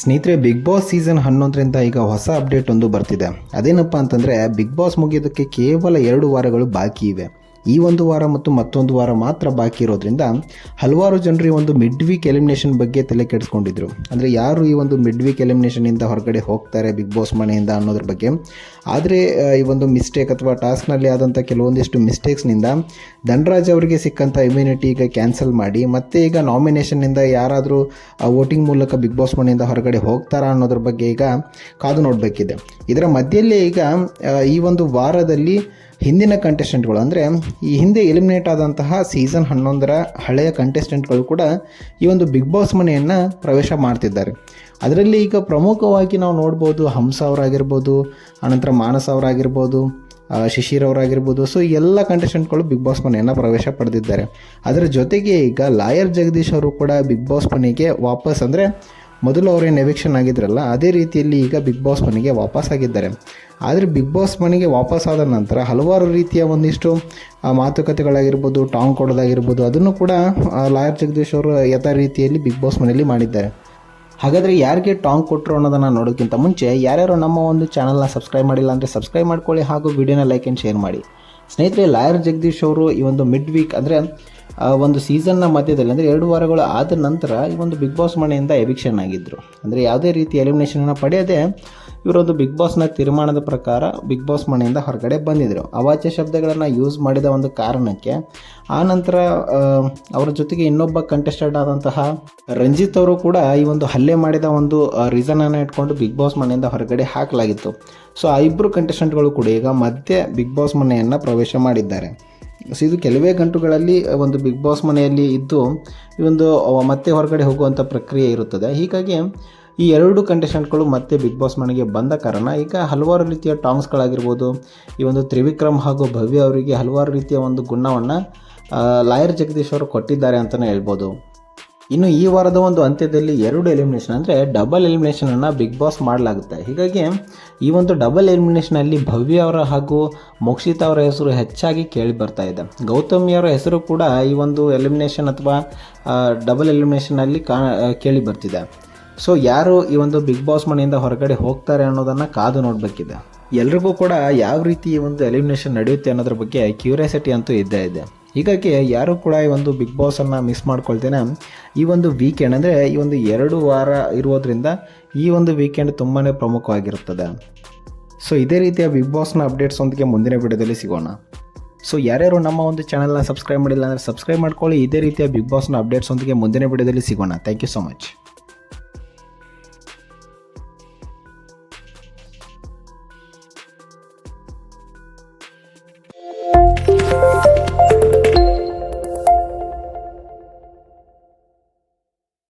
ಸ್ನೇಹಿತರೆ big boss season ಹನ್ನೊಂದರಿಂದ ಈಗ ಹೊಸ ಅಪ್ಡೇಟ್ ಒಂದು ಬರ್ತಿದೆ. ಅದೇನಪ್ಪ ಅಂತಂದರೆ ಬಿಗ್ ಬಾಸ್ ಮುಗಿಯೋದಕ್ಕೆ ಕೇವಲ ಎರಡು ವಾರಗಳು ಬಾಕಿ ಇವೆ. ಈ ಒಂದು ವಾರ ಮತ್ತು ಮತ್ತೊಂದು ವಾರ ಮಾತ್ರ ಬಾಕಿ ಇರೋದ್ರಿಂದ ಹಲವಾರು ಜನರು ಒಂದು ಮಿಡ್ ವೀಕ್ ಎಲಿಮಿನೇಷನ್ ಬಗ್ಗೆ ತಲೆ ಕೆಡಿಸ್ಕೊಂಡಿದ್ರು. ಅಂದರೆ ಯಾರು ಈ ಒಂದು ಮಿಡ್ ವೀಕ್ ಎಲಿಮಿನೇಷನಿಂದ ಹೊರಗಡೆ ಹೋಗ್ತಾರೆ ಬಿಗ್ ಬಾಸ್ ಮನೆಯಿಂದ ಅನ್ನೋದ್ರ ಬಗ್ಗೆ. ಆದರೆ ಈ ಒಂದು ಮಿಸ್ಟೇಕ್ ಅಥವಾ ಟಾಸ್ಕ್ನಲ್ಲಿ ಆದಂಥ ಕೆಲವೊಂದಿಷ್ಟು ಮಿಸ್ಟೇಕ್ಸ್ನಿಂದ ಧನರಾಜ್ ಅವರಿಗೆ ಸಿಕ್ಕಂಥ ಇಮ್ಯುನಿಟಿ ಈಗ ಕ್ಯಾನ್ಸಲ್ ಮಾಡಿ, ಮತ್ತೆ ಈಗ ನಾಮಿನೇಷನ್ನಿಂದ ಯಾರಾದರೂ ವೋಟಿಂಗ್ ಮೂಲಕ ಬಿಗ್ ಬಾಸ್ ಮನೆಯಿಂದ ಹೊರಗಡೆ ಹೋಗ್ತಾರಾ ಅನ್ನೋದ್ರ ಬಗ್ಗೆ ಈಗ ಕಾದು ನೋಡಬೇಕಿದೆ. ಇದರ ಮಧ್ಯಲ್ಲೇ ಈಗ ಈ ಒಂದು ವಾರದಲ್ಲಿ ಹಿಂದಿನ ಕಂಟೆಸ್ಟೆಂಟ್ಗಳು ಅಂದರೆ ಈ ಹಿಂದೆ ಎಲಿಮಿನೇಟ್ ಆದಂತಹ ಸೀಸನ್ ಹನ್ನೊಂದರ ಹಳೆಯ ಕಂಟೆಸ್ಟೆಂಟ್ಗಳು ಕೂಡ ಈ ಒಂದು ಬಿಗ್ ಬಾಸ್ ಮನೆಯನ್ನು ಪ್ರವೇಶ ಮಾಡ್ತಿದ್ದಾರೆ. ಅದರಲ್ಲಿ ಈಗ ಪ್ರಮುಖವಾಗಿ ನಾವು ನೋಡ್ಬೋದು ಹಂಸ ಅವರಾಗಿರ್ಬೋದು ಆನಂತರ ಮಾನಸ ಅವರಾಗಿರ್ಬೋದು ಶಿಶಿರ್ ಅವರಾಗಿರ್ಬೋದು. ಸೊ ಎಲ್ಲ ಕಂಟೆಸ್ಟೆಂಟ್ಗಳು ಬಿಗ್ ಬಾಸ್ ಮನೆಯನ್ನು ಪ್ರವೇಶ ಪಡೆದಿದ್ದಾರೆ. ಅದರ ಜೊತೆಗೆ ಈಗ ಲಾಯರ್ ಜಗದೀಶ್ ಅವರು ಕೂಡ ಬಿಗ್ ಬಾಸ್ ಮನೆಗೆ ವಾಪಸ್ ಅಂದರೆ ಮೊದಲು ಅವರೇನು ಎವಿಕ್ಷನ್ ಆಗಿದ್ರಲ್ಲ, ಅದೇ ರೀತಿಯಲ್ಲಿ ಈಗ ಬಿಗ್ ಬಾಸ್ ಮನೆಗೆ ವಾಪಸ್ ಆಗಿದ್ದಾರೆ. ಆದರೆ ಬಿಗ್ ಬಾಸ್ ಮನೆಗೆ ವಾಪಸ್ ಆದ ನಂತರ ಹಲವಾರು ರೀತಿಯ ಒಂದಿಷ್ಟು ಮಾತುಕತೆಗಳಾಗಿರ್ಬೋದು, ಟಾಂಗ್ ಕೊಡೋದಾಗಿರ್ಬೋದು, ಅದನ್ನು ಕೂಡ ಲಾಯರ್ ಜಗದೀಶ್ ಅವರು ಯಥಾ ರೀತಿಯಲ್ಲಿ ಬಿಗ್ ಬಾಸ್ ಮನೆಯಲ್ಲಿ ಮಾಡಿದ್ದಾರೆ. ಹಾಗಾದರೆ ಯಾರಿಗೆ ಟಾಂಗ್ ಕೊಟ್ಟರು ಅನ್ನೋದನ್ನು ನೋಡೋಕ್ಕಿಂತ ಮುಂಚೆ ಯಾರ್ಯಾರು ನಮ್ಮ ಒಂದು ಚಾನಲ್ನ ಸಬ್ಸ್ಕ್ರೈಬ್ ಮಾಡಿಲ್ಲ ಅಂದರೆ ಸಬ್ಸ್ಕ್ರೈಬ್ ಮಾಡ್ಕೊಳ್ಳಿ ಹಾಗೂ ವಿಡಿಯೋನ ಲೈಕ್ ಆ್ಯಂಡ್ ಶೇರ್ ಮಾಡಿ. ಸ್ನೇಹಿತರೆ, ಲಾಯರ್ ಜಗದೀಶ್ ಅವರು ಈ ಒಂದು ಮಿಡ್ ವೀಕ್ ಅಂದರೆ ಒಂದು ಸೀಸನ್ನ ಮಧ್ಯದಲ್ಲಿ, ಅಂದರೆ ಎರಡು ವಾರಗಳು ಆದ ನಂತರ ಈ ಒಂದು ಬಿಗ್ ಬಾಸ್ ಮನೆಯಿಂದ ಎವಿಕ್ಷನ್ ಆಗಿದ್ದರು ಅಂದರೆ ಯಾವುದೇ ರೀತಿ ಎಲಿಮಿನೇಷನನ್ನು ಪಡೆಯದೆ ಇವರೊಂದು ಬಿಗ್ ಬಾಸ್ನ ತೀರ್ಮಾನದ ಪ್ರಕಾರ ಬಿಗ್ ಬಾಸ್ ಮನೆಯಿಂದ ಹೊರಗಡೆ ಬಂದಿದ್ದರು ಅವಾಚ್ಯ ಶಬ್ದಗಳನ್ನು ಯೂಸ್ ಮಾಡಿದ ಒಂದು ಕಾರಣಕ್ಕೆ, ಆ ನಂತರ ಅವರ ಜೊತೆಗೆ ಇನ್ನೊಬ್ಬ ಕಂಟೆಸ್ಟೆಂಟ್ ಆದಂತಹ ರಂಜಿತ್ ಅವರು ಕೂಡ ಈ ಒಂದು ಹಲ್ಲೆ ಮಾಡಿದ ಒಂದು ರೀಸನನ್ನು ಇಟ್ಕೊಂಡು ಬಿಗ್ ಬಾಸ್ ಮನೆಯಿಂದ ಹೊರಗಡೆ ಹಾಕಲಾಗಿತ್ತು. ಸೊ ಆ ಇಬ್ಬರು ಕಂಟೆಸ್ಟೆಂಟ್ಗಳು ಕೂಡ ಈಗ ಮತ್ತೆ ಬಿಗ್ ಬಾಸ್ ಮನೆಯನ್ನು ಪ್ರವೇಶ ಮಾಡಿದ್ದಾರೆ. ಸೊ ಇದು ಕೆಲವೇ ಗಂಟುಗಳಲ್ಲಿ ಒಂದು ಬಿಗ್ ಬಾಸ್ ಮನೆಯಲ್ಲಿ ಇದ್ದು, ಈ ಒಂದು ಮತ್ತೆ ಹೊರಗಡೆ ಹೋಗುವಂಥ ಪ್ರಕ್ರಿಯೆ ಇರುತ್ತದೆ. ಹೀಗಾಗಿ, ಈ ಎರಡು ಕಂಟೆಸ್ಟೆಂಟ್ಗಳು ಮತ್ತೆ ಬಿಗ್ ಬಾಸ್ ಮನೆಗೆ ಬಂದ ಕಾರಣ, ಈಗ ಹಲವಾರು ರೀತಿಯ ಟಾಂಗ್ಸ್ಗಳಾಗಿರ್ಬೋದು ಈ ಒಂದು ತ್ರಿವಿಕ್ರಮ್ ಹಾಗೂ ಭವ್ಯ ಅವರಿಗೆ ಹಲವಾರು ರೀತಿಯ ಒಂದು ಗುಣವನ್ನು ಲಾಯರ್ ಜಗದೀಶ್ ಅವರು ಕೊಟ್ಟಿದ್ದಾರೆ ಅಂತಲೇ ಹೇಳ್ಬೋದು. ಇನ್ನು ಈ ವಾರದ ಒಂದು ಅಂತ್ಯದಲ್ಲಿ ಎರಡು ಎಲಿಮಿನೇಷನ್ ಅಂದರೆ ಡಬಲ್ ಎಲಿಮಿನೇಷನನ್ನು ಬಿಗ್ ಬಾಸ್ ಮಾಡಲಾಗುತ್ತೆ. ಹೀಗಾಗಿ ಈ ಒಂದು ಡಬಲ್ ಎಲಿಮಿನೇಷನಲ್ಲಿ ಭವ್ಯ ಅವರ ಹಾಗೂ ಮೋಕ್ಷಿತ ಅವರ ಹೆಸರು ಹೆಚ್ಚಾಗಿ ಕೇಳಿ ಬರ್ತಾ ಇದೆ. ಗೌತಮಿ ಅವರ ಹೆಸರು ಕೂಡ ಈ ಒಂದು ಎಲಿಮಿನೇಷನ್ ಅಥವಾ ಡಬಲ್ ಎಲಿಮಿನೇಷನಲ್ಲಿ ಕಾ ಕೇಳಿ ಬರ್ತಿದೆ. ಸೊ ಯಾರು ಈ ಒಂದು ಬಿಗ್ ಬಾಸ್ ಮನೆಯಿಂದ ಹೊರಗಡೆ ಹೋಗ್ತಾರೆ ಅನ್ನೋದನ್ನು ಕಾದು ನೋಡಬೇಕಿದೆ. ಎಲ್ರಿಗೂ ಕೂಡ ಯಾವ ರೀತಿ ಈ ಒಂದು ಎಲಿಮಿನೇಷನ್ ನಡೆಯುತ್ತೆ ಅನ್ನೋದ್ರ ಬಗ್ಗೆ ಕ್ಯೂರಿಯಾಸಿಟಿ ಅಂತೂ ಇದ್ದೇ ಇದೆ. ಹೀಗಾಗಿ ಯಾರು ಕೂಡ ಈ ಒಂದು ಬಿಗ್ ಬಾಸನ್ನು ಮಿಸ್ ಮಾಡ್ಕೊಳ್ತೇನೆ. ಈ ಒಂದು ವೀಕೆಂಡ್ ಅಂದರೆ ಈ ಒಂದು ಎರಡು ವಾರ ಇರೋದ್ರಿಂದ ಈ ಒಂದು ವೀಕೆಂಡ್ ತುಂಬಾ ಪ್ರಮುಖವಾಗಿರುತ್ತದೆ. ಸೊ ಇದೇ ರೀತಿಯ ಬಿಗ್ ಬಾಸ್ನ ಅಪ್ಡೇಟ್ಸ್ ಒಂದಿಗೆ ಮುಂದಿನ ವಿಡಿಯೋದಲ್ಲಿ ಸಿಗೋಣ. ಸೊ ಯಾರ್ಯಾರು ನಮ್ಮ ಒಂದು ಚಾನಲ್ನ ಸಬ್ಸ್ಕ್ರೈಬ್ ಮಾಡಿಲ್ಲ ಅಂದರೆ ಸಬ್ಸ್ಕ್ರೈಬ್ ಮಾಡ್ಕೊಳ್ಳಿ. ಇದೇ ರೀತಿಯ ಬಿಗ್ ಬಾಸ್ನ ಅಪ್ಡೇಟ್ಸ್ ಒಂದಿಗೆ ಮುಂದಿನ ವಿಡಿಯೋದಲ್ಲಿ ಸಿಗೋಣ. Thank you so much